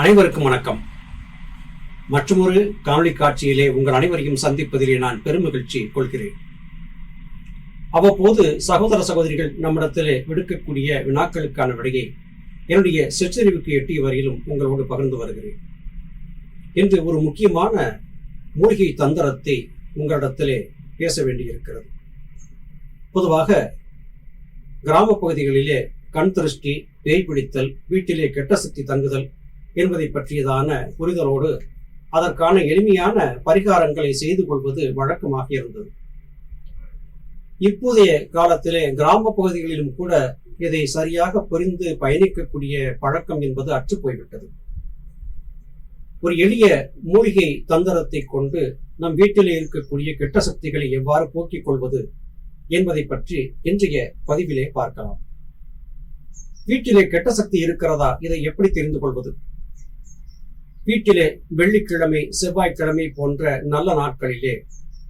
அனைவருக்கும் வணக்கம். மற்றொரு காணொலி காட்சியிலே உங்கள் அனைவரையும் சந்திப்பதிலே நான் பெருமகிழ்ச்சி கொள்கிறேன். அவ்வப்போது சகோதர சகோதரிகள் நம்மிடத்திலே விடுக்கக்கூடிய வினாக்களுக்கான விடையை என்னுடைய சிற்றறிவுக்கு எட்டிய வரையிலும் உங்களோடு பகிர்ந்து வருகிறேன். இன்று ஒரு முக்கியமான மூலிகை தந்திரத்தை உங்களிடத்திலே பேச வேண்டியிருக்கிறது. பொதுவாக கிராம பகுதிகளிலே கண் திருஷ்டி பேய் பிடித்தல் வீட்டிலே கெட்ட சக்தி தங்குதல் என்பதை பற்றியதான புரிதலோடு அதற்கான எளிமையான பரிகாரங்களை செய்து கொள்வது வழக்கமாக இருந்தது. இப்போதைய காலத்திலே கிராம பகுதிகளிலும் கூட இதை சரியாக புரிந்து பயணிக்கக்கூடிய பழக்கம் என்பது அற்று போய்விட்டது. ஒரு எளிய மூலிகை தந்திரத்தை கொண்டு நம் வீட்டிலே இருக்கக்கூடிய கெட்ட சக்திகளை எவ்வாறு போக்கிக் கொள்வது என்பதை பற்றி இன்றைய பதிவிலே பார்க்கலாம். வீட்டிலே கெட்ட சக்தி இருக்கிறதா? இதை எப்படி தெரிந்து கொள்வது? வீட்டிலே வெள்ளிக்கிழமை செவ்வாய்க்கிழமை போன்ற நல்ல நாட்களிலே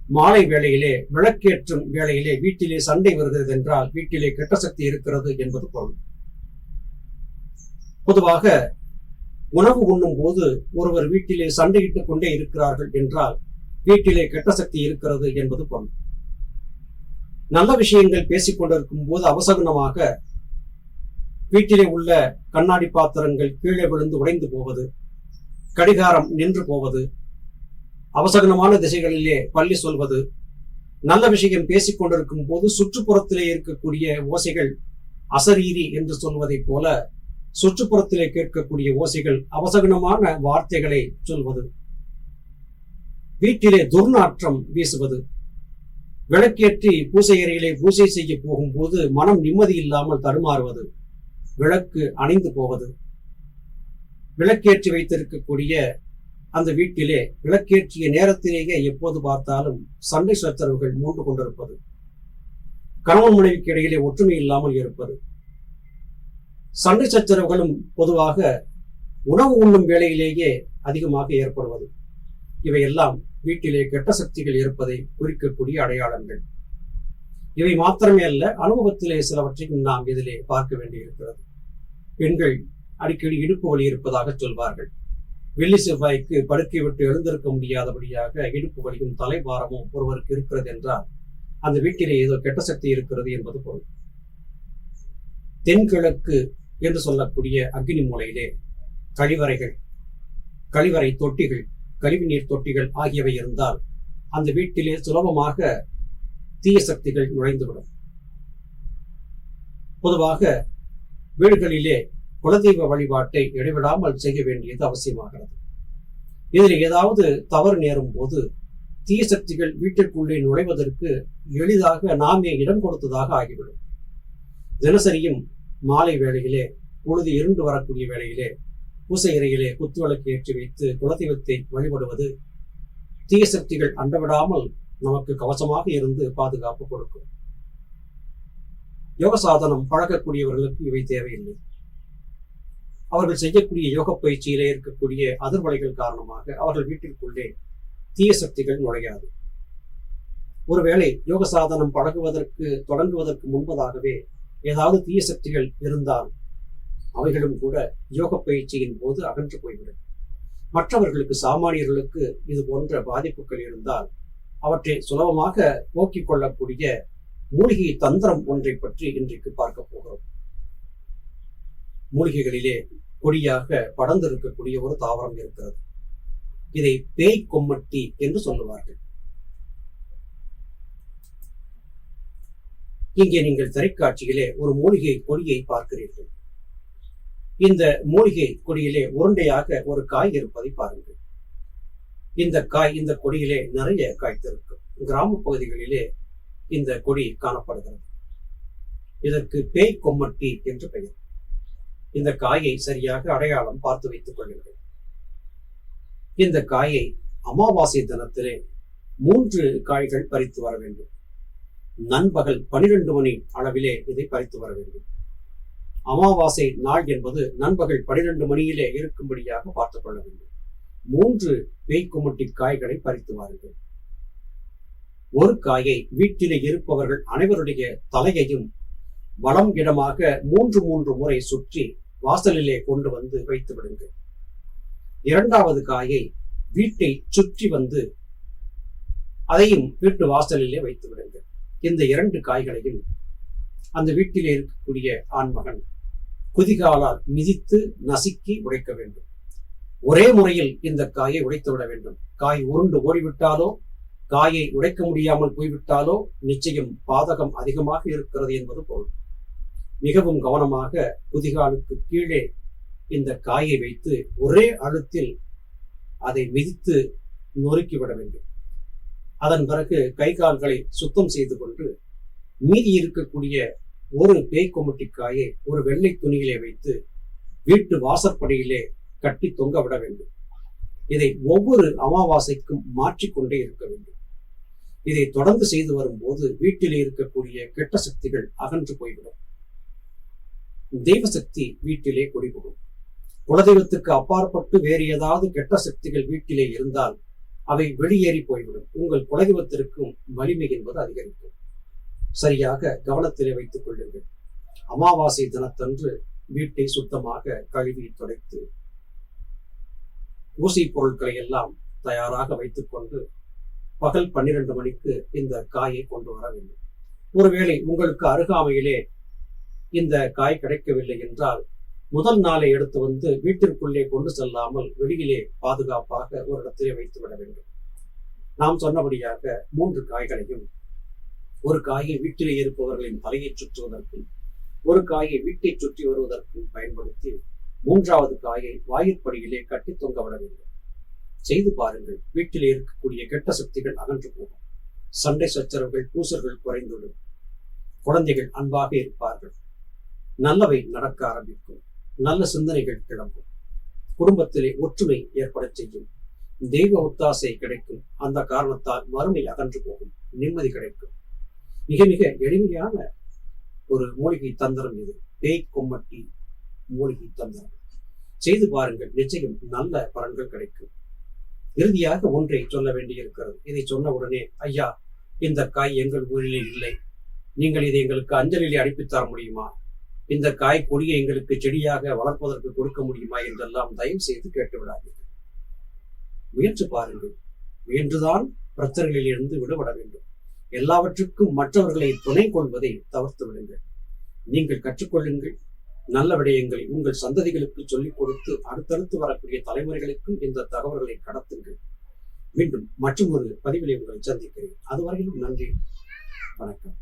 மாலை வேளையிலே விளக்கேற்றும் வேளையிலே வீட்டிலே சண்டை வருகிறது என்றால் வீட்டிலே கெட்ட சக்தி இருக்கிறது என்பது பொருள். பொதுவாக உணவு உண்ணும் போது ஒருவர் வீட்டிலே சண்டையிட்டுக் கொண்டே இருக்கிறார்கள் என்றால் வீட்டிலே கெட்ட சக்தி இருக்கிறது என்பது பொருள். நல்ல விஷயங்கள் பேசிக் கொண்டிருக்கும் போது அவசகுணமாக வீட்டிலே உள்ள கண்ணாடி பாத்திரங்கள் கீழே விழுந்து உடைந்து போவது கடிகாரம் நின்று போவது அவசகனமான திசைகளிலே பள்ளி சொல்வது நல்ல விஷயம் பேசிக் கொண்டிருக்கும் போது சுற்றுப்புறத்திலே இருக்கக்கூடிய ஓசைகள் அசரீரி என்று சொல்வதைப் போல சுற்றுப்புறத்திலே கேட்கக்கூடிய ஓசைகள் அவசகனமான வார்த்தைகளை சொல்வது. வீட்டிலே துர்நாற்றம் வீசுவது. விளக்கேற்றி பூசை அறையிலே பூசை செய்ய போகும்போது மனம் நிம்மதி இல்லாமல் தடுமாறுவது. விளக்கு அணிந்து போவது. விளக்கேற்றி வைத்திருக்கக்கூடிய அந்த வீட்டிலே விளக்கேற்றிய நேரத்திலேயே எப்போது பார்த்தாலும் சண்டை சச்சரவுகள் மூன்று கொண்டிருப்பது. கணவன் மனைவிக்கு இடையிலே ஒற்றுமை இல்லாமல் இருப்பது. சண்டை சச்சரவுகளும் பொதுவாக உணவு உண்ணும் வேளையிலேயே அதிகமாக ஏற்படுவது. இவையெல்லாம் வீட்டிலே கெட்ட சக்திகள் இருப்பதை குறிக்கக்கூடிய அடையாளங்கள். இவை மாத்திரமே அல்ல அனுபவத்திலே சிலவற்றையும் நாம் இதிலே பார்க்க வேண்டியிருக்கிறது. பெண்கள் அடிக்கடி இடுப்பு வலி இருப்பதாக சொல்வார்கள். வெள்ளி செவ்வாய்க்கு படுக்கை விட்டு எழுந்திருக்க முடியாதபடியாக இடுப்பு வலியும் தலைபாரமும் ஒருவருக்கு இருக்கிறது என்றால் அந்த வீட்டிலே ஏதோ கெட்ட சக்தி இருக்கிறது என்பது பொருள். தென்கிழக்கு என்று சொல்லக்கூடிய அக்னி மூலையிலே கழிவறைகள் கழிவறை தொட்டிகள் கழிவுநீர் தொட்டிகள் ஆகியவை இருந்தால் அந்த வீட்டிலே சுலபமாக தீய சக்திகள் நுழைந்துவிடும். பொதுவாக வீடுகளிலே குலதெய்வ வழிபாட்டை இடைவிடாமல் செய்ய வேண்டியது அவசியமாகிறது. இதில் ஏதாவது தவறு நேரும் போது தீய சக்திகள் வீட்டிற்குள்ளே நுழைவதற்கு எளிதாக நாமே இடம் கொடுத்ததாக ஆகிவிடும். தினசரியும் மாலை வேளையிலே பொழுது இருண்டு வரக்கூடிய வேளையிலே பூசை அறையிலே குத்துவிளக்கு ஏற்றி வைத்து குலதெய்வத்தை வழிபடுவது தீய சக்திகள் அண்டவிடாமல் நமக்கு கவசமாக இருந்து பாதுகாப்பு கொடுக்கும். யோக சாதனம் பழகக்கூடியவர்களுக்கு இவை தேவையில்லை. அவர்கள் செய்யக்கூடிய யோக பயிற்சியிலே இருக்கக்கூடிய அதிர்வலைகள் காரணமாக அவர்கள் வீட்டிற்குள்ளே தீய சக்திகள் நுழையாது. ஒருவேளை யோக சாதனம் பழகுவதற்கு தொடங்குவதற்கு முன்பதாகவே ஏதாவது தீய சக்திகள் இருந்தால் அவைகளும் கூட யோக பயிற்சியின் போது அகன்று போய்விடும். மற்றவர்களுக்கு சாமானியர்களுக்கு இது போன்ற பாதிப்புகள் இருந்தால் அவற்றை சுலபமாக போக்கிக் கொள்ளக்கூடிய மூலிகை தந்திரம் ஒன்றை பற்றி இன்றைக்கு பார்க்க போகிறோம். மூலிகைகளிலே கொடியாக படர்ந்திருக்கக்கூடிய ஒரு தாவரம் இருக்கிறது. இதை பேய் கொம்மட்டி என்று சொல்லுவார்கள். இங்கே நீங்கள் திரைக்காட்சியிலே ஒரு மூலிகை கொடியை பார்க்கிறீர்கள். இந்த மூலிகை கொடியிலே உருண்டையாக ஒரு காய் இருப்பதை பாருங்கள். இந்த காய் இந்த கொடியிலே நிறைய காய்த்திருக்கும். கிராம பகுதிகளிலே இந்த கொடி காணப்படுகிறது. இதற்கு பேய் கொம்மட்டி என்று பெயர். இந்த காயை சரியாக அடையாளம் பார்த்து வைத்துக் கொள்ளுங்கள். இந்த காயை அமாவாசை தினத்திலே மூன்று காய்கள் பறித்து வர வேண்டும். நண்பகல் பனிரெண்டு மணி அளவிலே இதை பறித்து வர வேண்டும். அமாவாசை நாள் என்பது நண்பகல் பனிரெண்டு மணியிலே இருக்கும்படியாக பார்த்துக் கொள்ள வேண்டும். மூன்று பேய்க்குமட்டி காய்களை பறித்து வாருங்கள். ஒரு காயை வீட்டிலே இருப்பவர்கள் அனைவருடைய தலையையும் வளம் இடமாக மூன்று மூன்று முறை சுற்றி வாசலிலே கொண்டு வந்து வைத்து விடுங்கள். இரண்டாவது காயை வீட்டை சுற்றி வந்து அதையும் வீட்டு வாசலிலே வைத்து விடுங்கள். இந்த இரண்டு காய்களையும் அந்த வீட்டிலே இருக்கக்கூடிய ஆண்மகன் குதிகாலால் மிதித்து நசுக்கி உடைக்க வேண்டும். ஒரே முறையில் இந்த காயை உடைத்து விட வேண்டும். காய் உருண்டு ஓடிவிட்டாலோ காயை உடைக்க முடியாமல் போய்விட்டாலோ நிச்சயம் பாதகம் அதிகமாக இருக்கிறது என்பது பொருள். மிகவும் கவனமாக குதிகாலுக்கு கீழே இந்த காயை வைத்து ஒரே அழுத்தில் அதை மிதித்து நொறுக்கிவிட வேண்டும். அதன் பிறகு கை கால்களை சுத்தம் செய்து கொண்டு மீதி இருக்கக்கூடிய ஒரு பேய் காயை ஒரு வெள்ளை துணியிலே வைத்து வீட்டு வாசற்படியிலே கட்டி தொங்க விட வேண்டும். இதை ஒவ்வொரு அமாவாசைக்கும் மாற்றிக்கொண்டே இருக்க வேண்டும். இதை தொடர்ந்து செய்து வரும்போது வீட்டிலே இருக்கக்கூடிய கெட்ட சக்திகள் அகன்று போய்விடும். தெய்வ சக்தி வீட்டிலே குடிபுகும். குலதெய்வத்துக்கு அப்பாற்பட்டு வேறு ஏதாவது கெட்ட சக்திகள் வீட்டிலே இருந்தால் அவை வெளியேறி போய்விடும். உங்கள் குலதெய்வத்திற்கும் வலிமை என்பது அதிகரிக்கும். சரியாக கவனத்திலே வைத்துக் கொள்ளுங்கள். அமாவாசை தினத்தன்று வீட்டை சுத்தமாக கழுவி துடைத்து ஊசி பொருட்களை எல்லாம் தயாராக வைத்துக் கொண்டு பகல் பன்னிரண்டு மணிக்கு இந்த காயை கொண்டு வர வேண்டும். ஒருவேளை உங்களுக்கு அருகாமையிலே இந்த காய் கிடைக்கவில்லை என்றால் முதல் நாளை எடுத்து வந்து வீட்டிற்குள்ளே கொண்டு செல்லாமல் வெளியிலே பாதுகாப்பாக ஒரு இடத்திலே வைத்து விட வேண்டும். நாம் சொன்னபடியாக மூன்று காய்களையும் ஒரு காயை வீட்டிலே இருப்பவர்களின் தலையை சுற்றுவதற்கும் ஒரு காயை வீட்டை சுற்றி வருவதற்கும் பயன்படுத்தி மூன்றாவது காயை வாயிற்படியிலே கட்டி தொங்க விட வேண்டும். செய்து பாருங்கள் வீட்டிலே இருக்கக்கூடிய கெட்ட சக்திகள் அகன்று போகும். சண்டை சச்சரவுகள் பூசல்கள் குறைந்துவிடும். குழந்தைகள் அன்பாக இருப்பார்கள். நல்லவை நடக்க ஆரம்பிக்கும். நல்ல சிந்தனைகள் கிளம்பும். குடும்பத்திலே ஒற்றுமை ஏற்பட செய்யும். தெய்வ ஒத்தாசை கிடைக்கும். அந்த காரணத்தால் வறுமை அகன்று போகும். நிம்மதி கிடைக்கும். மிக மிக எளிமையான ஒரு மூலிகை தந்திரம் இது. பேய் கொம்மட்டி மூலிகை தந்திரம். செய்து பாருங்கள். நிச்சயம் நல்ல பலன்கள் கிடைக்கும். இறுதியாக ஒன்றை சொல்ல வேண்டியிருக்கிறது. இதை சொன்ன உடனே ஐயா இந்த காய் எங்கள் ஊரிலே இல்லை. நீங்கள் இதை எங்களுக்கு அஞ்சலிலே அனுப்பித்தர முடியுமா? இந்த காய் கொடியை எங்களுக்கு செடியாக வளர்ப்பதற்கு கொடுக்க முடியுமா என்றெல்லாம் தயவு செய்து கேட்டு விடாதீர்கள் முயற்சி பாருங்கள். முயன்றுதான் பிரச்சனைகளில் இருந்து விடுபட வேண்டும். எல்லாவற்றுக்கும் மற்றவர்களை துணை கொள்வதை தவிர்த்து விடுங்கள். நீங்கள் கற்றுக்கொள்ளுங்கள். நல்ல விடயங்களை உங்கள் சந்ததிகளுக்கு சொல்லிக் கொடுத்து அடுத்தடுத்து வரக்கூடிய தலைமுறைகளுக்கும் இந்த தகவல்களை கடத்துங்கள். மீண்டும் மற்றும் ஒரு உங்களை சந்திக்கிறேன். அதுவரையிலும் நன்றி. வணக்கம்.